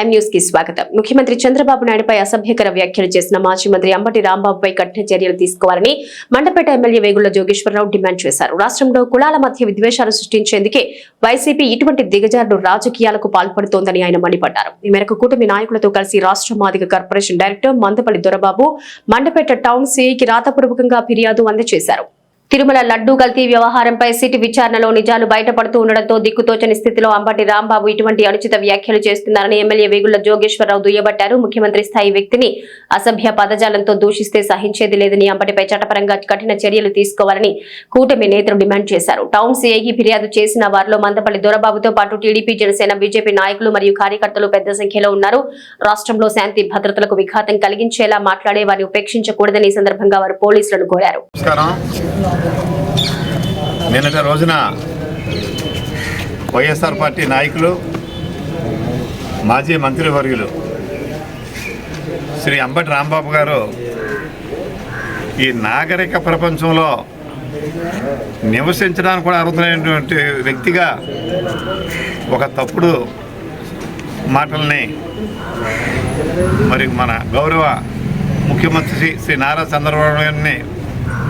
ఎం న్యూస్కి స్వాగతం. ముఖ్యమంత్రి చంద్రబాబు నాయుడుపై అసభ్యకర వ్యాఖ్యలు చేసిన మాజీ మంత్రి అంబటి రాంబాబుపై కఠిన చర్యలు తీసుకోవాలని మండపేట ఎమ్మెల్యే వేగుళ్ళ జోగేశ్వరరావు డిమాండ్ చేశారు. రాష్ట్రంలో కులాల మధ్య విద్వేషాలు సృష్టించేందుకే వైసీపీ ఇటువంటి దిగజారుడు రాజకీయాలకు పాల్పడుతోందని ఆయన మండిపడ్డారు. ఈ మేరకు కూటమి నాయకులతో కలిసి రాష్ట్ర మాదిక corporation director Mandapalli Dorababu Mandapeta town సిఐకి రాతపూర్వకంగా ఫిర్యాదు అందజేశారు. తిరుమల లడ్డూ కల్తీ వ్యవహారంపై సిటీ విచారణలో నిజాలు బయటపడుతూ ఉండడంతో దిక్కుతోచని స్థితిలో అంబటి రాంబాబు ఇటువంటి అనుచిత వ్యాఖ్యలు చేస్తున్నారని ఎమ్మెల్యే వేగుళ్ళ జోగేశ్వరరావు దుయ్యబట్టారు. ముఖ్యమంత్రి స్థాయి వ్యక్తిని అసభ్య పదజాలంతో దూషిస్తే సహించేది లేదని అంబటిపై చట్టపరంగా కఠిన చర్యలు తీసుకోవాలని కూటమి నేతలు డిమాండ్ చేశారు. టౌన్ సీఐకి ఫిర్యాదు చేసిన వారిలో మందపల్లి దొరబాబుతో పాటు టీడీపీ జనసేన బీజేపీ నాయకులు మరియు కార్యకర్తలు పెద్ద సంఖ్యలో ఉన్నారు. రాష్ట్రంలో శాంతి భద్రతలకు విఘాతం కలిగించేలా మాట్లాడే వారిని ఉపేక్షించకూడదని ఈ సందర్భంగా వారు పోలీసులను కోరారు. నిన్నటి రోజున వైఎస్ఆర్ పార్టీ నాయకులు మాజీ మంత్రివర్యులు శ్రీ అంబటి రాంబాబు గారు ఈ నాగరిక ప్రపంచంలో నివసించడానికి కూడా అర్హులైనటువంటి వ్యక్తిగా ఒక తప్పుడు మాటల్ని మరి మన గౌరవ ముఖ్యమంత్రి శ్రీ శ్రీ నారా చంద్రబాబు గారిని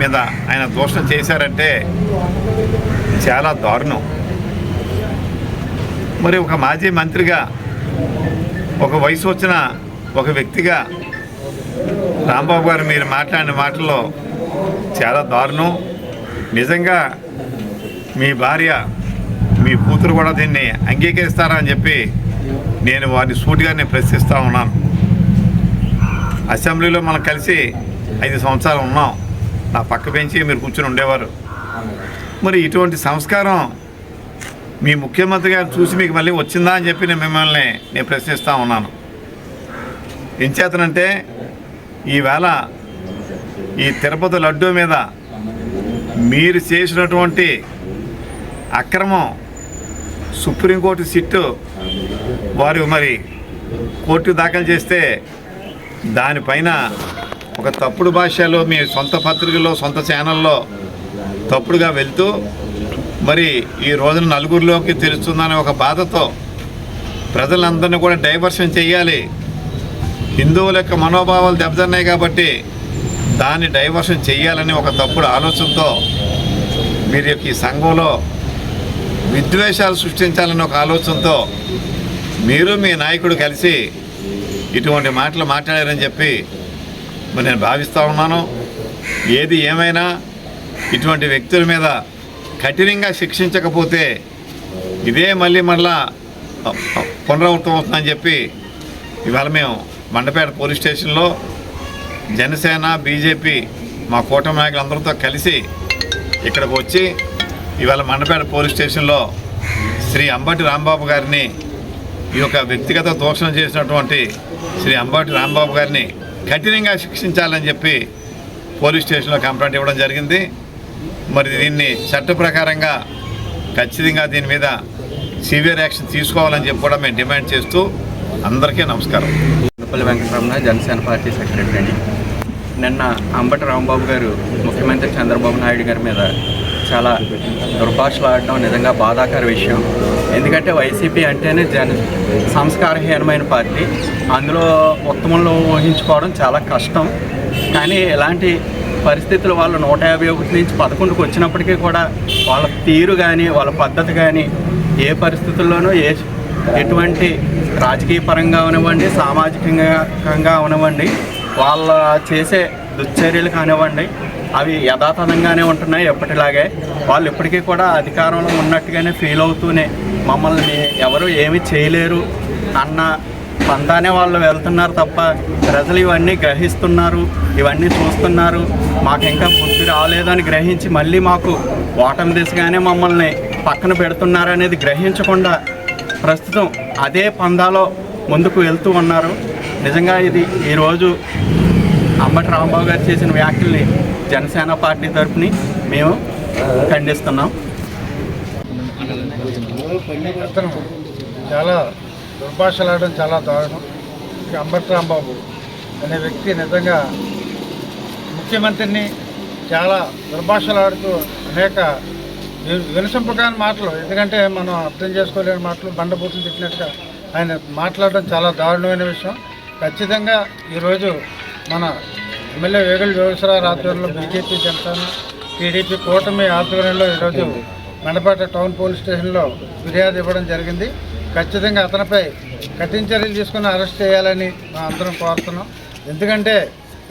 మీద ఆయన దూషణ చేశారంటే చాలా దారుణం. మరి ఒక మాజీ మంత్రిగా ఒక వయసు వచ్చిన ఒక వ్యక్తిగా రాంబాబు గారు మీరు మాట్లాడిన మాటల్లో చాలా దారుణం. నిజంగా మీ భార్య మీ కూతురు కూడా దీన్ని అంగీకరిస్తారా అని చెప్పి నేను వారిని సూటిగా నేను ప్రశ్నిస్తూ ఉన్నాను. అసెంబ్లీలో మనం కలిసి ఐదు సంవత్సరాలు ఉన్నాం. ఆ పక్క బెంచి మీరు కూర్చొని ఉండేవారు. మరి ఇటువంటి సంస్కారం మీ ముఖ్యమంత్రి గారు చూసి మీకు మళ్ళీ వచ్చిందా అని చెప్పి నేను మిమ్మల్ని నేను ప్రశ్నిస్తూ ఉన్నాను. ఎంచేతనంటే ఈవేళ ఈ తిరుపతి లడ్డూ మీద మీరు చేసినటువంటి అక్రమం సుప్రీంకోర్టు సిట్టు వారు మరి కోర్టు దాఖలు చేస్తే దానిపైన ఒక తప్పుడు భాషలో మీ సొంత పత్రికల్లో సొంత ఛానల్లో తప్పుడుగా వెళ్తూ మరి ఈ రోజున నలుగురిలోకి తెలుస్తుందనే ఒక బాధతో ప్రజలందరినీ కూడా డైవర్షన్ చేయాలి హిందువుల యొక్క మనోభావాలు దెబ్బతిన్నాయి కాబట్టి దాన్ని డైవర్షన్ చేయాలని ఒక తప్పుడు ఆలోచనతో మీరు యొక్క ఈ సంఘంలో విద్వేషాలు సృష్టించాలని ఒక ఆలోచనతో మీరు మీ నాయకుడు కలిసి ఇటువంటి మాటలు మాట్లాడారని చెప్పి మరి నేను భావిస్తూ ఉన్నాను. ఏది ఏమైనా ఇటువంటి వ్యక్తుల మీద కఠినంగా శిక్షించకపోతే ఇదే మళ్ళీ మళ్ళా పునరావృతం అవుతుందని చెప్పి ఇవాళ మేము మండపేట పోలీస్ స్టేషన్లో జనసేన బీజేపీ మా కూటమి నాయకులు అందరితో కలిసి ఇక్కడికి వచ్చి ఇవాళ మండపేట పోలీస్ స్టేషన్లో శ్రీ అంబటి రాంబాబు గారిని ఈ యొక్క వ్యక్తిగత దోషణం చేసినటువంటి శ్రీ అంబటి రాంబాబు గారిని కఠినంగా శిక్షించాలని చెప్పి పోలీస్ స్టేషన్లో కంప్లైంట్ ఇవ్వడం జరిగింది. మరి దీన్ని చట్ట ప్రకారంగా ఖచ్చితంగా దీని మీద సివియర్ యాక్షన్ తీసుకోవాలని చెప్పి కూడా మేము డిమాండ్ చేస్తూ అందరికీ నమస్కారం. ఉన్నపల్లి వెంకటరమణ జనసేన పార్టీ సెక్రటరీ అండి. నిన్న అంబటి రాంబాబు గారు ముఖ్యమంత్రి చంద్రబాబు నాయుడు గారి మీద చాలా దుర్భాషలు ఆడడం నిజంగా బాధాకర విషయం. ఎందుకంటే వైసీపీ అంటేనే జన సంస్కారహీనమైన పార్టీ. అందులో ఉత్తమంలో ఊహించుకోవడం చాలా కష్టం. కానీ ఇలాంటి పరిస్థితులు వాళ్ళు నూట యాభై ఒకటి నుంచి పదకొండుకు వచ్చినప్పటికీ కూడా వాళ్ళ తీరు కానీ వాళ్ళ పద్ధతి కానీ ఏ పరిస్థితుల్లోనూ ఏ ఎటువంటి రాజకీయ పరంగా అవనివ్వండి సామాజికంగా అవనివ్వండి వాళ్ళ చేసే దుశ్చర్యలు కానివ్వండి అవి యథాతథంగానే ఉంటున్నాయి ఎప్పటిలాగే. వాళ్ళు ఇప్పటికీ కూడా అధికారంలో ఉన్నట్టుగానే ఫీల్ అవుతూనే మమ్మల్ని ఎవరు ఏమి చేయలేరు అన్న పందానే వాళ్ళు వెళ్తున్నారు తప్ప ప్రజలు ఇవన్నీ గ్రహిస్తున్నారు ఇవన్నీ చూస్తున్నారు. మాకు ఇంకా బుద్ధి రాలేదని గ్రహించి మళ్ళీ మాకు ఓటమి దిశగానే మమ్మల్ని పక్కన పెడుతున్నారు అనేది గ్రహించకుండా ప్రస్తుతం అదే పందాలో ముందుకు వెళ్తూ ఉన్నారు. నిజంగా ఇది ఈరోజు అంబటి రాంబాబు గారు చేసిన వ్యాఖ్యల్ని జనసేన పార్టీ తరఫుని మేము ఖండిస్తున్నాం. అతను చాలా దుర్భాషలాడడం చాలా దారుణం. అంబట్రాంబాబు రాంబాబు అనే వ్యక్తి నిజంగా ముఖ్యమంత్రిని చాలా దుర్భాషలాడుతూ అనేక వి- మాటలు ఎందుకంటే మనం అర్థం చేసుకోలేని మాటలు బండబూతులు తిట్టినట్టుగా ఆయన మాట్లాడడం చాలా దారుణమైన విషయం. ఖచ్చితంగా ఈరోజు మన ఎమ్మెల్యే వేగుల జోగేశ్వరరావు ఆధ్వర్యంలో బీజేపీ జనసేన టీడీపీ కూటమి ఆధ్వర్యంలో ఈరోజు మండపేట టౌన్ పోలీస్ స్టేషన్లో ఫిర్యాదు ఇవ్వడం జరిగింది. ఖచ్చితంగా అతనిపై కఠిన చర్యలు తీసుకుని అరెస్ట్ చేయాలని మా అందరం కోరుతున్నాం. ఎందుకంటే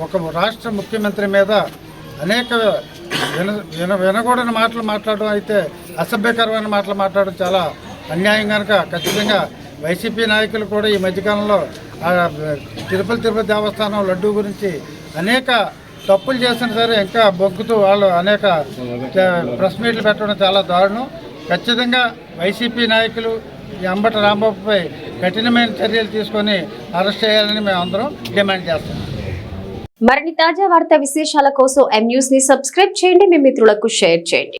ఒక రాష్ట్ర ముఖ్యమంత్రి మీద అనేక విన విన వినకూడని మాటలు మాట్లాడడం అయితే అసభ్యకరమైన మాటలు మాట్లాడడం చాలా అన్యాయం కనుక ఖచ్చితంగా వైసీపీ నాయకులు కూడా ఈ మధ్యకాలంలో తిరుపతి తిరుపతి దేవస్థానం లడ్డూ గురించి అనేక తప్పులు చేసిన సరే ఇంకా బొగ్గుతూ వాళ్ళు అనేక ప్రెస్ మీట్లు పెట్టడం చాలా దారుణం. ఖచ్చితంగా వైసీపీ నాయకులు ఈ అంబట రాంబాబుపై కఠినమైన చర్యలు తీసుకొని అరెస్ట్ చేయాలని మేము అందరం డిమాండ్ చేస్తున్నాం. మరిన్ని తాజా వార్తా విశేషాల కోసం ఎం న్యూస్ని సబ్స్క్రైబ్ చేయండి. మీ మిత్రులకు షేర్ చేయండి.